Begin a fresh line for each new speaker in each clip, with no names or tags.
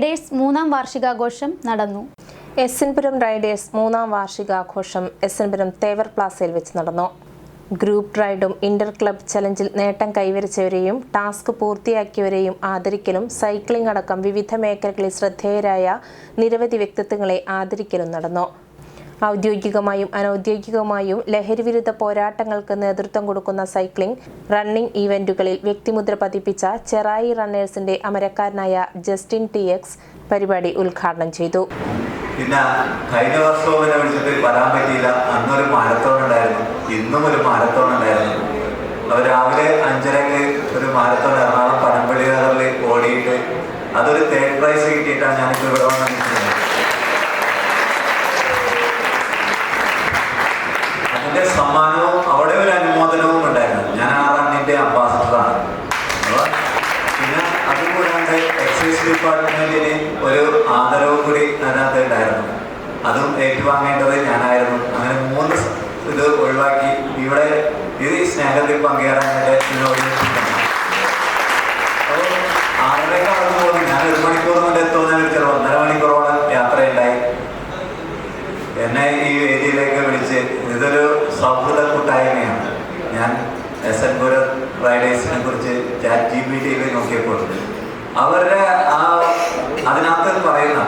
Riders മൂന്നാം വാർഷികാഘോഷം നടന്നു.
S riders മൂന്നാം വാർഷികാഘോഷം എസ് എൻ പുരം തേവർ പ്ലാസയിൽ വെച്ച് നടന്നു. ഗ്രൂപ്പ് റൈഡും ഇന്റർ ക്ലബ് ചലഞ്ചിൽ നേട്ടം കൈവരിച്ചവരെയും ടാസ്ക് പൂർത്തിയാക്കിയവരെയും ആദരിക്കലും സൈക്ലിംഗ് അടക്കം വിവിധ മേഖലകളിൽ ശ്രദ്ധേയരായ നിരവധി വ്യക്തിത്വങ്ങളെ ആദരിക്കലും നടന്നു. ഔദ്യോഗികമായും അനൌദ്യോഗികമായും ലഹരിവിരുദ്ധ പോരാട്ടങ്ങൾക്ക് നേതൃത്വം കൊടുക്കുന്ന സൈക്ലിംഗ് റണ്ണിംഗ് ഈവന്റുകളിൽ വ്യക്തിമുദ്ര പതിപ്പിച്ച ചെറായി റണ്ണേഴ്സിന്റെ അമരക്കാരനായ ജസ്റ്റിൻ ടി എക്സ് പരിപാടി ഉദ്ഘാടനം ചെയ്തു.
പിന്നെ കഴിഞ്ഞ വർഷവും എന്നെ വിളിച്ചിട്ട് വരാൻ പറ്റിയില്ല. അന്നൊരു മാരത്തോൺ ഉണ്ടായിരുന്നു. ഇന്നും ഒരു മാരത്തോൺ ഉണ്ടായിരുന്നു. അവർ രാവിലെ അഞ്ചരക്ക് ഒരു മാരത്തോൺ എറണാകുളം പനമ്പള്ളി നഗറിൽ ഓടിയിട്ട് അതൊരു തേർഡ് പ്രൈസ് കിട്ടിയിട്ടാണ് ഞാനിപ്പോൾ ഇവിടെ വന്ന് അതിന്റെ സമ്മാനവും അവിടെ ഒരു അനുമോദനവും ഉണ്ടായിരുന്നു. ഞാൻ ആ റണ്ണിന്റെ അംബാസഡറാണ് പിന്നെ അതുകൂടാണ്ട് എക്സൈസ് ഡിപ്പാർട്ട്മെന്റിന് ഒരു ആദരവും കൂടി അതിനകത്ത് ഉണ്ടായിരുന്നു. അതും ഏറ്റുവാങ്ങേണ്ടത് ഞാനായിരുന്നു. അങ്ങനെ മൂന്ന് ഇത് ഒഴിവാക്കി. ഇവിടെ ഇത് സ്നേഹത്തിൽ പങ്കുചേരാനായിട്ട് എന്നോട് വേദിയിലേക്ക് വിളിച്ച് ഇതൊരു സൗഹൃദ കൂട്ടായ്മയാണ്. ഞാൻ എസ് എൻ പുരം റൈഡേഴ്സിനെ കുറിച്ച് ചാറ്റ് ജി പി ടിയിൽ നോക്കിയപ്പോൾ അവരുടെ ആ അതിനകത്ത് പറയുന്ന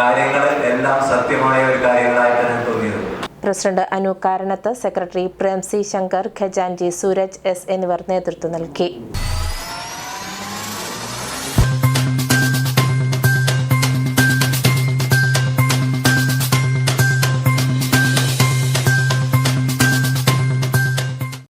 കാര്യങ്ങൾ എല്ലാം സത്യമായ ഒരു കാര്യങ്ങളായിട്ടാണ് തോന്നിയത്.
പ്രസിഡന്റ് അനു കാരണത്ത് സെക്രട്ടറി പ്രേംസി ശങ്കർ ഖജാൻജി സൂരജ് എസ് എന്നിവർ നേതൃത്വം നൽകി.